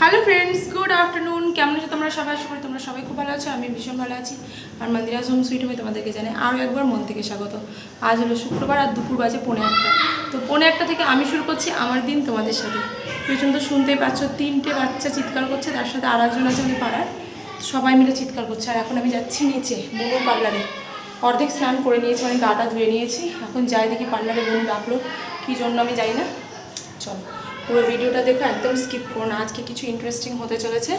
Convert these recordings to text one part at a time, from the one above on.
Hello friends good afternoon কেমন আছো তোমরা? সবাই আশা করি তোমরা সবাই খুব ভালো আছো, আমি ভীষণ ভালো আছি। আর মন্দিরাজ হোম সুইট আমি তোমাদেরকে জানাই আরও একবার মন থেকে স্বাগত। আজ হলো শুক্রবার আর দুপুর বাজে পৌনে একটা তো পৌনে একটা থেকে আমি শুরু করছি আমার দিন তোমাদের সাথে। পেছন তো শুনতেই পাচ্ছ, তিনটে বাচ্চা চিৎকার করছে, তার সাথে আর একজন আছে আমাদের পাড়ার। সবাই মিলে চিৎকার করছে, আর এখন আমি যাচ্ছি নিচে বড়ো পার্লারে। অর্ধেক স্নান করে নিয়েছি মানে গাটা ধুয়ে নিয়েছি। এখন যাই দেখি পার্লারে বোন ডাকলো কী জন্য আমি যাই না। চলো। পুরো ভিডিওটা দেখো একদম স্কিপ করো না। আজকে কিছু ইন্টারেস্টিং হতে চলেছে।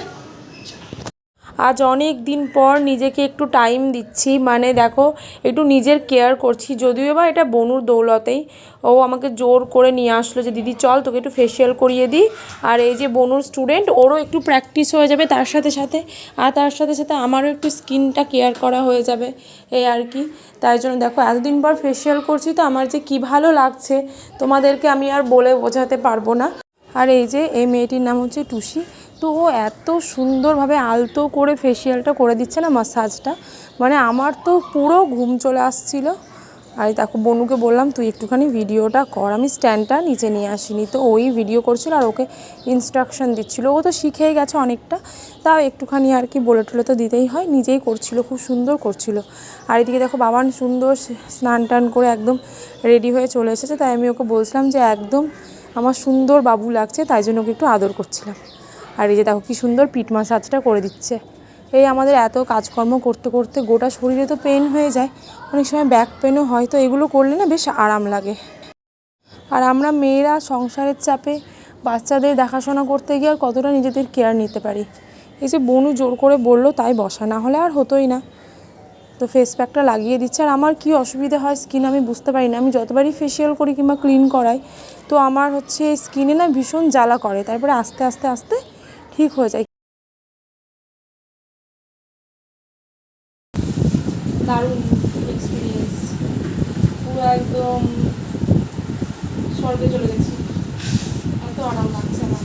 আজ অনেক দিন পর নিজেকে একটু টাইম দিচ্ছি। মানে দেখো, একটু নিজের কেয়ার করছি। যদিও বা এটা বনুর দৌলতেই। ও আমাকে জোর করে নিয়ে আসলো যে, দিদি, চল তোকে একটু ফেসিয়াল করিয়ে দিই। আর এই যে বনুর স্টুডেন্ট ওরও একটু প্র্যাকটিস হয়ে যাবে তার সাথে সাথে। আর তার সাথে সাথে আমারও একটু স্কিনটা কেয়ার করা হয়ে যাবে। এই আর কি। তাই জন্য দেখো, এতদিন পর ফেসিয়াল করছি তো আমার যে কী ভালো লাগছে, তোমাদেরকে আমি আর বলে বোঝাতে পারব না। আর এই যে, এই মেয়েটির নাম হচ্ছে টুসি। এত সুন্দরভাবে আলতো করে ফেসিয়ালটা করে দিচ্ছে না মাসাজটা মানে আমার তো পুরো ঘুম চলে আসছিল। আর তাকে বনুকে বললাম, তুই একটুখানি ভিডিওটা কর, আমি স্ট্যান্ডটা নিচে নিয়ে আসিনি। তো ওই ভিডিও করছিল আর ওকে ইনস্ট্রাকশন দিচ্ছিল। ও তো শিখেই গেছে অনেকটা। তাও একটুখানি আর কি বলে টলে তো দিতেই হয়, নিজেই করছিল, খুব সুন্দর করছিল। আর এদিকে দেখো, বাবান সুন্দর স্নান টান করে একদম রেডি হয়ে চলে এসেছে। তাই আমি ওকে বলছিলাম যে, একদম আমার সুন্দর বাবু লাগছে, তাই জন্য ওকে একটু আদর করছিলাম। আর এই যে দেখো কি সুন্দর পিঠ মাসাজটা করে দিচ্ছে। এই আমাদের এত কাজকর্ম করতে করতে গোটা শরীরে তো পেন হয়ে যায়। অনেক সময় ব্যাক পেনও হয়, তো এগুলো করলে না বেশ আরাম লাগে। আর আমরা মেয়েরা সংসারের চাপে বাচ্চাদের দেখাশোনা করতে গিয়ে আর কতটা নিজেদের কেয়ার নিতে পারি। এই যে বনু জোর করে বলল, তাই বসা। না হলে আর হতোই না। তো ফেস প্যাকটা লাগিয়ে দিচ্ছে। আর আমার কি অসুবিধা হয় স্কিন আমি বুঝতে পারি না। আমি যতবারই ফেসিয়াল করি কিংবা ক্লিন করাই, তো আমার হচ্ছে স্কিনে না ভীষণ জ্বালা করে। তারপরে আস্তে আস্তে আস্তে ঠিক হয়ে যায়। দারুণ এক্সপিরিয়েন্স পুরো একদম স্বর্গে চলে গেছি। এত আরাম লাগছে আমার।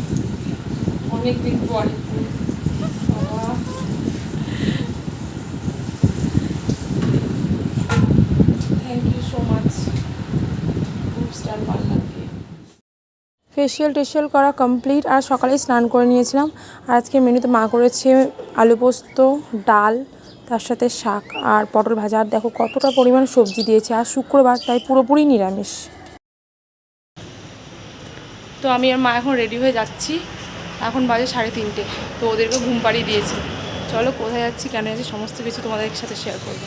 অনেক দিন পর একটু বাবা thank you so much group star parlour facial টেসিয়াল করা কমপ্লিট আর সকালেই স্নান করে নিয়েছিলাম। আর আজকে মেনুতে মা করেছে আলু পোস্ত, ডাল, তার সাথে শাক আর পটল ভাজা। আর দেখো কতটা পরিমাণ সবজি দিয়েছে। আর শুক্রবার তাই পুরোপুরি নিরামিষ। তো আমি আর মা এখন রেডি হয়ে যাচ্ছি। এখন বাজে সাড়ে তিনটে। তো ওদেরকে ঘুম পাড়িয়ে দিয়েছি। চলো কোথায় যাচ্ছি, কেন যাচ্ছি, সমস্ত কিছু তোমাদের সাথে শেয়ার করব।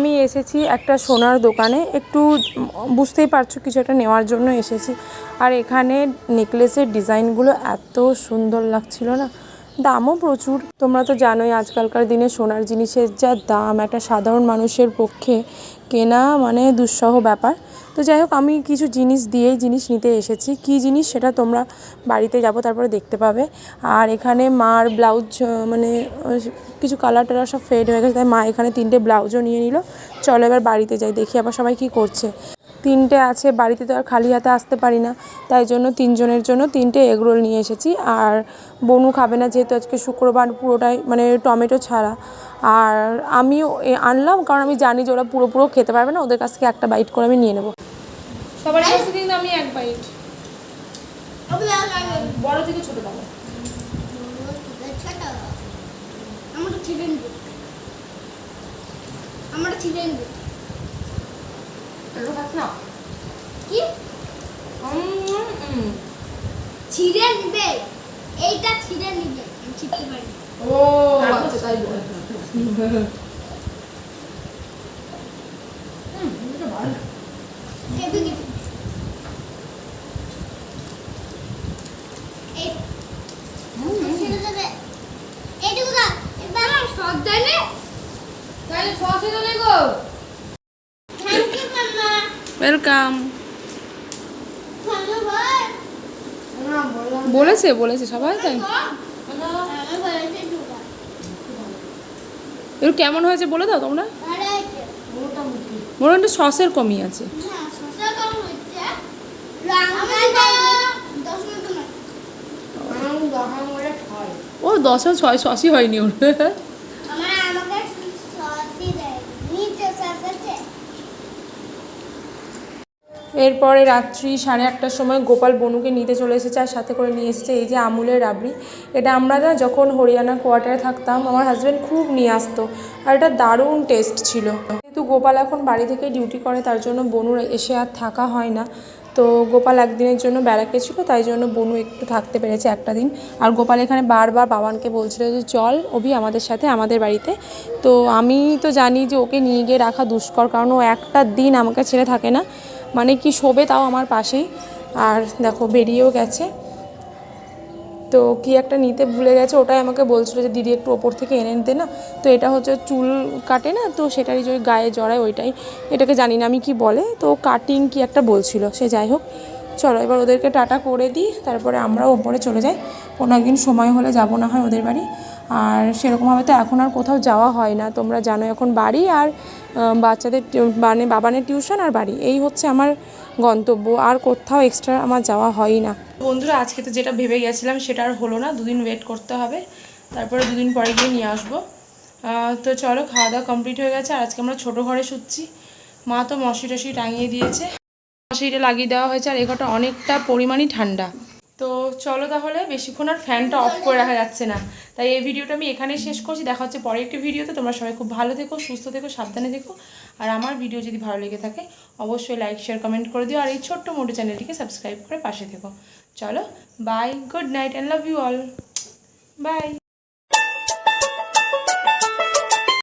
আমি এসেছি একটা সোনার দোকানে। একটু বুঝতেই পারছ কিছু একটা নেওয়ার জন্য এসেছি। আর এখানে নেকলেসের ডিজাইনগুলো এত সুন্দর লাগছিল না। দামও প্রচুর। তোমরা তো জানোই আজকালকার দিনে সোনার জিনিসের যা দাম, একটা সাধারণ মানুষের পক্ষে কেনা মানে দুঃসহ ব্যাপার। তো যাই হোক, আমি কিছু জিনিস দিয়েই জিনিস নিতে এসেছি। কী জিনিস সেটা তোমরা বাড়িতে যাব, তারপরে দেখতে পাবে। আর এখানে মার ব্লাউজ মানে কিছু কালার টালার সব ফেড হয়ে গেছে, তাই মা এখানে তিনটে ব্লাউজও নিয়ে নিল। চলো এবার বাড়িতে যাই, দেখি আবার সবাই কী করছে। তিনটে আছে বাড়িতে তো আর খালি হাতে আসতে পারি না। তাই জন্য তিনজনের জন্য তিনটে এগরোল নিয়ে এসেছি। আর বনু খাবে না যেহেতু আজকে শুক্রবার পুরোটাই মানে টমেটো ছাড়া। আর আমিও এ আনলাম কারণ আমি জানি যে ওরা পুরো পুরো খেতে পারবে না ওদের কাছ থেকে একটা বাইট করে আমি নিয়ে নেব। সবার কাছ থেকে কিন্তু আমি এক বাইট। বড় থেকে ছোটো পাবো আমরা ছিঁড়ে নিব না কি ছিঁড়ে নিবে এইটা ছিঁড়ে নিবে ছিঁড়তে পারি ও আচ্ছা তাই বল এদিকে এই ছিঁড়ে দেবে এইটুকু দাও এবার সব দেনে তাহলে ছশো জনে গো থ্যাংক ইউ মাম্মা ওয়েলকাম বলেছে বলেছে, সবাই তাই। একটু কেমন হয়েছে বলে দাও তোমরা। মোটামুটি। সসের কমই আছে। ও, দশ ছয় সসই হয়নি ওর আমার আমাকে সসই দেয় নিচে সস আছে এরপরে রাত্রি সাড়ে আটটার সময় গোপাল বনুকে নিতে চলে এসেছে আর সাথে করে নিয়ে এসেছে এই যে আমুলের রাবড়ি। এটা আমরা না যখন হরিয়ানা কোয়ার্টারে থাকতাম, আমার হাজব্যান্ড খুব নিয়ে আসতো আর এটা দারুণ টেস্ট ছিল। কিন্তু গোপাল এখন বাড়ি থেকে ডিউটি করে, তার জন্য বনুর এসে আর থাকা হয় না। তো গোপাল একদিনের জন্য ব্যারাকে ছিল, তাই জন্য বনু একটু থাকতে পেরেছে একটা দিন। আর গোপাল এখানে বারবার বাবানকে বলছিল যে, চল অভি আমাদের সাথে, আমাদের বাড়িতে। তো আমি তো জানি যে ওকে নিয়ে গিয়ে রাখা দুষ্কর, কারণ ও একটা দিন আমাকে ছেড়ে থাকে না। মানে কি শোবে তাও আমার পাশেই। আর দেখো বেরিয়েও গেছে। তো কি একটা নিতে ভুলে গেছে, ওটাই আমাকে বলছিল যে দিদি একটু ওপর থেকে এনে নিতে না। তো এটা হচ্ছে চুল কাটে না, তো সেটারই যে গায়ে জড়ায় ওইটাই। এটাকে জানি না আমি কি বলে, তো কাটিং কি একটা বলছিল, সে যাই হোক। চলো এবার ওদেরকে টাটা করে দিই, তারপরে আমরাও ওপরে চলে যাই। কোনো একদিন সময় হলে যাব না হয় ওদের বাড়ি। আর সেরকমভাবে তো এখন আর কোথাও যাওয়া হয় না। তোমরা জানো এখন বাড়ি আর বাচ্চাদের মানে বাবানের টিউশন আর বাড়ি। এই হচ্ছে আমার গন্তব্য। আর কোথাও এক্সট্রা আমার যাওয়া হয়ই না। বন্ধুরা, আজকে তো যেটা ভেবে গেছিলাম সেটা আর হলো না। দুদিন ওয়েট করতে হবে। তারপরে দুদিন পরে গিয়ে নিয়ে আসব। তো চলো খাওয়া দাওয়া কমপ্লিট হয়ে গেছে। আর আজকে আমরা ছোটো ঘরে শুচ্ছি। মা তো মশি টসি টাঙিয়ে দিয়েছে। মশিটা লাগিয়ে দেওয়া হয়েছে আর এঘরটা অনেকটা পরিমাণই ঠান্ডা। তো চলো তাহলে বেশিক্ষণ আর ফ্যানটা অফ করে রাখা যাচ্ছে না। তাই এই ভিডিওটা আমি এখানেই শেষ করছি। দেখা হচ্ছে পরে একটি ভিডিওতে। তোমরা সবাই খুব ভালো থেকো, সুস্থ থেকো, সাবধানে থেকো। আর আমার ভিডিও যদি ভালো লেগে থাকে, অবশ্যই লাইক শেয়ার কমেন্ট করে দিও। আর এই ছোট্ট মোটো চ্যানেলটিকে সাবস্ক্রাইব করে পাশে থেকো। চলো bye good night and love you all bye